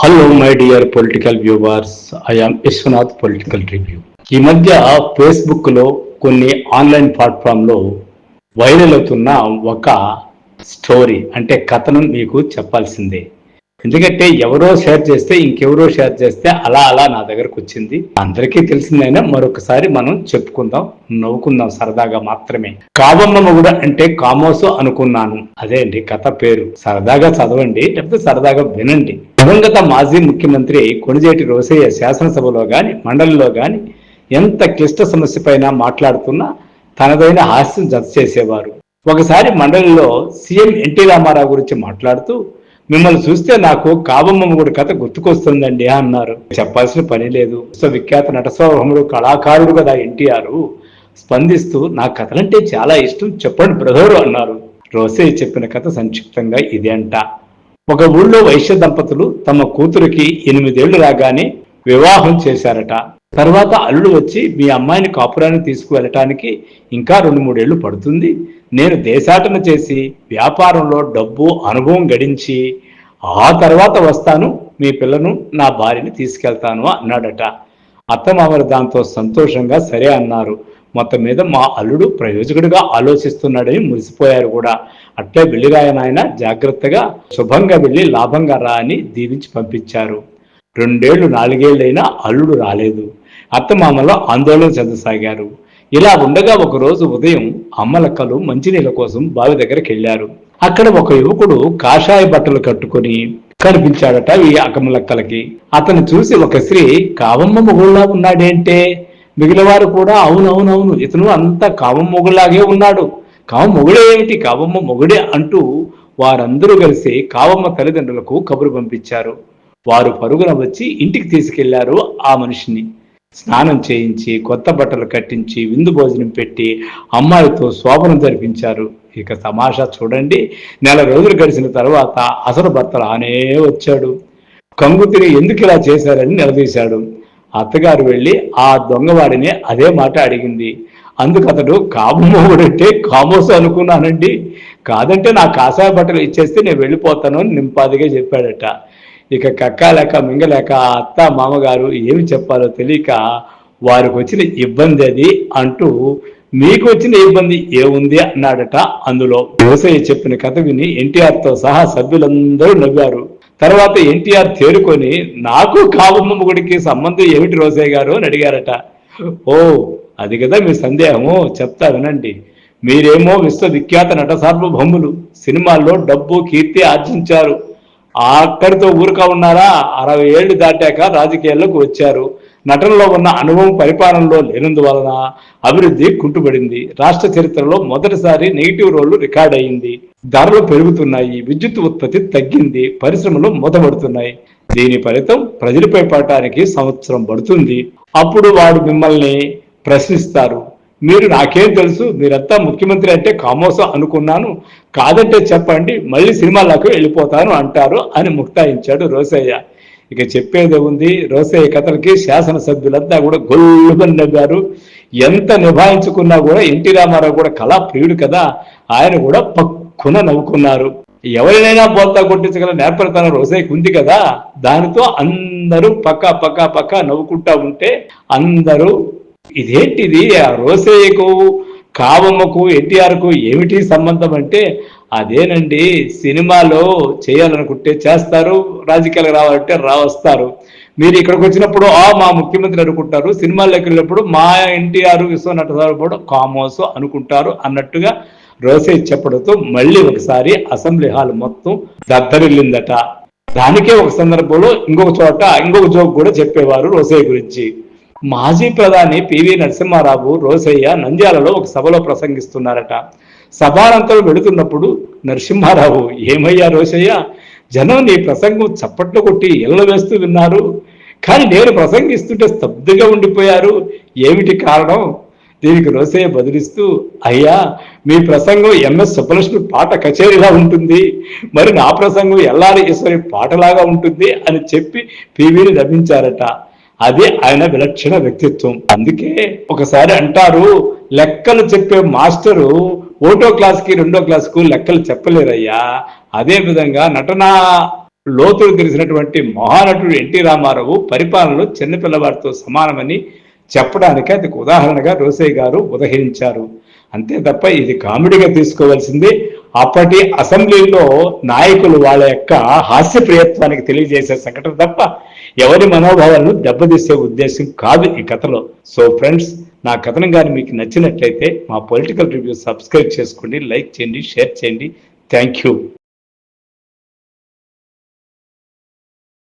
Hello my dear political viewers I'm Vishwanath political review ఈ మధ్య ఫేస్బుక్లో కొన్ని ఆన్లైన్ ప్లాట్ఫామ్లో వైరల్ అవుతున్న ఒక స్టోరీ అంటే కథనం మీకు చెప్పాల్సిందే. ఎందుకంటే ఎవరో షేర్ చేస్తే ఇంకెవరో షేర్ చేస్తే అలా అలా నా దగ్గరకు వచ్చింది. అందరికీ తెలిసిందైనా మరొకసారి మనం చెప్పుకుందాం నవ్వుకుందాం సరదాగా మాత్రమే. కావమ్మ మొగుడు అంటే కామోసు అనుకున్నాను. అదే అండి కథ పేరు. సరదాగా చదవండి లేకపోతే సరదాగా వినండి. దివంగత మాజీ ముఖ్యమంత్రి కొణిజేటి రోసయ్య శాసనసభలో గాని మండలిలో గాని ఎంత క్లిష్ట సమస్య పైన మాట్లాడుతున్నా తనదైన హాస్యం జత చేసేవారు ఒకసారి మండలిలో సీఎం ఎన్టీ రామారావు గురించి మాట్లాడుతూ మిమ్మల్ని చూస్తే నాకు కావమ్మ కూడా కథ గుర్తుకొస్తుందండి అన్నారు. చెప్పాల్సిన పని లేదు. విఖ్యాత నటస్వభముడు కళాకారుడు కదా ఎన్టీఆర్. స్పందిస్తూ నా కథలంటే చాలా ఇష్టం చెప్పండి బ్రదరు అన్నారు. రోసే చెప్పిన కథ సంక్షిప్తంగా ఇదే అంట. ఒక ఊళ్ళో వైశ్య దంపతులు తమ కూతురికి ఎనిమిదేళ్ళు రాగానే వివాహం చేశారట. తర్వాత అల్లుడు వచ్చి మీ అమ్మాయిని కాపురానికి తీసుకువెళ్ళటానికి ఇంకా రెండు మూడేళ్ళు పడుతుంది. నేను దేశాటన చేసి వ్యాపారంలో డబ్బు అనుభవం గడించి ఆ తర్వాత వస్తాను మీ పిల్లను నా భార్యని తీసుకెళ్తాను అన్నాడట. అత్తమామలు దాంతో సంతోషంగా సరే అన్నారు. మొత్తం మీద మా అల్లుడు ప్రయోజకుడిగా ఆలోచిస్తున్నాడని మురిసిపోయారు కూడా. అట్లే వెళ్ళిరాయనాయన జాగ్రత్తగా శుభంగా వెళ్ళి లాభంగా రా అని దీవించి పంపించారు. రెండేళ్ళు నాలుగేళ్ళైనా అల్లుడు రాలేదు. అత్తమామలో ఆందోళన చెందసాగారు. ఇలా ఉండగా ఒకరోజు ఉదయం అమ్మలక్కలు మంచినీళ్ళ కోసం బావి దగ్గరికి వెళ్ళారు అక్కడ ఒక యువకుడు కాషాయ బట్టలు కట్టుకుని కనిపించాడట ఈ అకమలక్కలకి అతను చూసి ఒక స్త్రీ కావమ్మ మొగుళ్ళ ఉన్నాడేంటే? మిగిలినవారు కూడా అవునవునవును ఇతను అంత కావం మొగుళ్ళలాగే ఉన్నాడు. కావం మొగుడే ఏమిటి? కావమ్మ మొగుడే అంటూ వారందరూ కలిసి కావమ్మ తల్లిదండ్రులకు కబురు పంపించారు. వారు పరుగున వచ్చి ఇంటికి తీసుకెళ్ళారు ఆ మనిషిని. స్నానం చేయించి కొత్త బట్టలు కట్టించి విందు భోజనం పెట్టి అమ్మాయితో శోభనం జరిపించారు. ఇక తమాషా చూడండి. నెల రోజులు గడిచిన తర్వాత అసలు భర్త రానే వచ్చాడు. కంగుతిని ఎందుకు ఇలా చేశారని నిలదీశాడు. అత్తగారు వెళ్ళి ఆ దొంగవాడిని అదే మాట అడిగింది. అందుకు అతడు కాబోడంటే కామోసు అనుకున్నానండి. కాదంటే నా కాషాయ బట్టలు ఇచ్చేస్తే నేను వెళ్ళిపోతాను అని నింపాదిగా చెప్పాడట. ఇక కక్కలేక మింగలేక ఆ అత్త మామగారు ఏమి చెప్పాలో తెలియక వారికి వచ్చిన ఇబ్బంది అది అంటూ మీకు వచ్చిన ఇబ్బంది ఏముంది? అన్నాడట. అందులో వ్యవసాయ చెప్పిన కథ విని ఎన్టీఆర్తో సహా సభ్యులందరూ నవ్వారు. తర్వాత ఎన్టీఆర్ తేరుకొని నాకు కాబమ్మ మొగుడికి సంబంధం ఏమిటి రోసయ్య గారు? అని అడిగారట. ఓ అది కదా మీ సందేహము చెప్తా వినండి. మీరేమో విశ్వవిఖ్యాత నట సార్వభౌములు సినిమాల్లో డబ్బు కీర్తి ఆర్జించారు. అక్కడితో ఊరుక ఉన్నారా? అరవై ఏళ్ళు దాటాక రాజకీయాల్లోకి వచ్చారు. నటనలో ఉన్న అనుభవం పరిపాలనలో లేనందువలన అభివృద్ధి కుంటుపడింది. రాష్ట్ర చరిత్రలో మొదటిసారి నెగిటివ్ రోల్ రికార్డ్ అయింది ధరలు పెరుగుతున్నాయి. విద్యుత్ ఉత్పత్తి తగ్గింది. పరిశ్రమలు మూతపడుతున్నాయి. దీని ఫలితం ప్రజలపై పడటానికి సంవత్సరం పడుతుంది. అప్పుడు వాడు మిమ్మల్ని ప్రశ్నిస్తారు. మీరు నాకేం తెలుసు మీరంతా ముఖ్యమంత్రి అంటే కామోసం అనుకున్నాను. కాదంటే చెప్పండి మళ్ళీ సినిమాలకు వెళ్ళిపోతాను అంటారు అని ముక్తాయించాడు రోసయ్య. ఇక చెప్పేది ఉంది రోసయ్య కథలకి శాసనసభ్యులంతా కూడా గొల్లుమని నవ్వారు. ఎంత నిభాయించుకున్నా కూడా ఎన్టీ రామారావు కూడా కళా ప్రియుడు కదా ఆయన కూడా పక్కున నవ్వుకున్నారు. ఎవరినైనా బోల్తా కొట్టించగల నేర్పడతాను రోసయ్యకు ఉంది కదా దానితో అందరూ పక్క పక్క పక్క నవ్వుకుంటా ఉంటే అందరూ ఇదేంటిది? ఆ రోసేయకు కావమ్మకు ఎన్టీఆర్కు ఏమిటి సంబంధం అంటే అదేనండి సినిమాలో చేయాలనుకుంటే చేస్తారు రాజకీయాలకు రావాలంటే రావస్తారు. మీరు ఇక్కడికి వచ్చినప్పుడు ఆ మా ముఖ్యమంత్రి అనుకుంటారు సినిమాల్లోకి వెళ్ళినప్పుడు మా ఎన్టీఆర్ విశ్వనట కూడా కామోస్ అనుకుంటారు అన్నట్టుగా రోసే చెప్పడంతో మళ్ళీ ఒకసారి అసెంబ్లీ హాల్ మొత్తం దద్దరిల్లిందట. దానికే ఒక సందర్భంలో ఇంకొక చోట ఇంకొక జోక్ కూడా చెప్పేవారు రోసే గురించి. మాజీ ప్రధాని పివి నరసింహారావు రోసయ్య నంద్యాలలో ఒక సభలో ప్రసంగిస్తున్నారట. సభానంతరం వెళుతున్నప్పుడు నరసింహారావు ఏమయ్యా రోసయ్య? జనం నీ ప్రసంగం చప్పట్లు కొట్టి ఎల్ల వేస్తూ విన్నారు. కానీ నేను ప్రసంగిస్తుంటే స్తబ్దుగా ఉండిపోయారు. ఏమిటి కారణం? దీనికి రోసయ్య బదిలిస్తూ అయ్యా మీ ప్రసంగం ఎంఎస్ సుబ్బలక్ష్మి పాట కచేరీలా ఉంటుంది. మరి నా ప్రసంగం ఎల్లారి ఈశ్వరి పాటలాగా ఉంటుంది అని చెప్పి పివిని రమించారట అది ఆయన విలక్షణ వ్యక్తిత్వం. అందుకే ఒకసారి అంటారు లెక్కలు చెప్పే మాస్టరు ఒకటో క్లాస్కి రెండో క్లాస్కు లెక్కలు చెప్పలేరయ్యా. అదే విధంగా నటన లోతులు తెలిసినటువంటి మహానటుడు ఎన్టీ రామారావు పరిపాలనలో చిన్నపిల్లవారితో సమానమని చెప్పడానికి అది ఉదాహరణగా రోసయ్య గారు ఉదహరించారు అంతే తప్ప ఇది కామెడీగా తీసుకోవాల్సింది. అప్పటి అసెంబ్లీలో నాయకులు వాళ్ళ యొక్క హాస్యప్రియత్వానికి తెలియజేసే సంఘటన తప్ప ఎవరి మనోభావాలను దెబ్బతీసే ఉద్దేశం కాదు ఈ కథలో. సో ఫ్రెండ్స్ నా కథనం కానీ మీకు నచ్చినట్లయితే మా పొలిటికల్ రివ్యూ సబ్స్క్రైబ్ చేసుకోండి లైక్ చేయండి షేర్ చేయండి. Thank you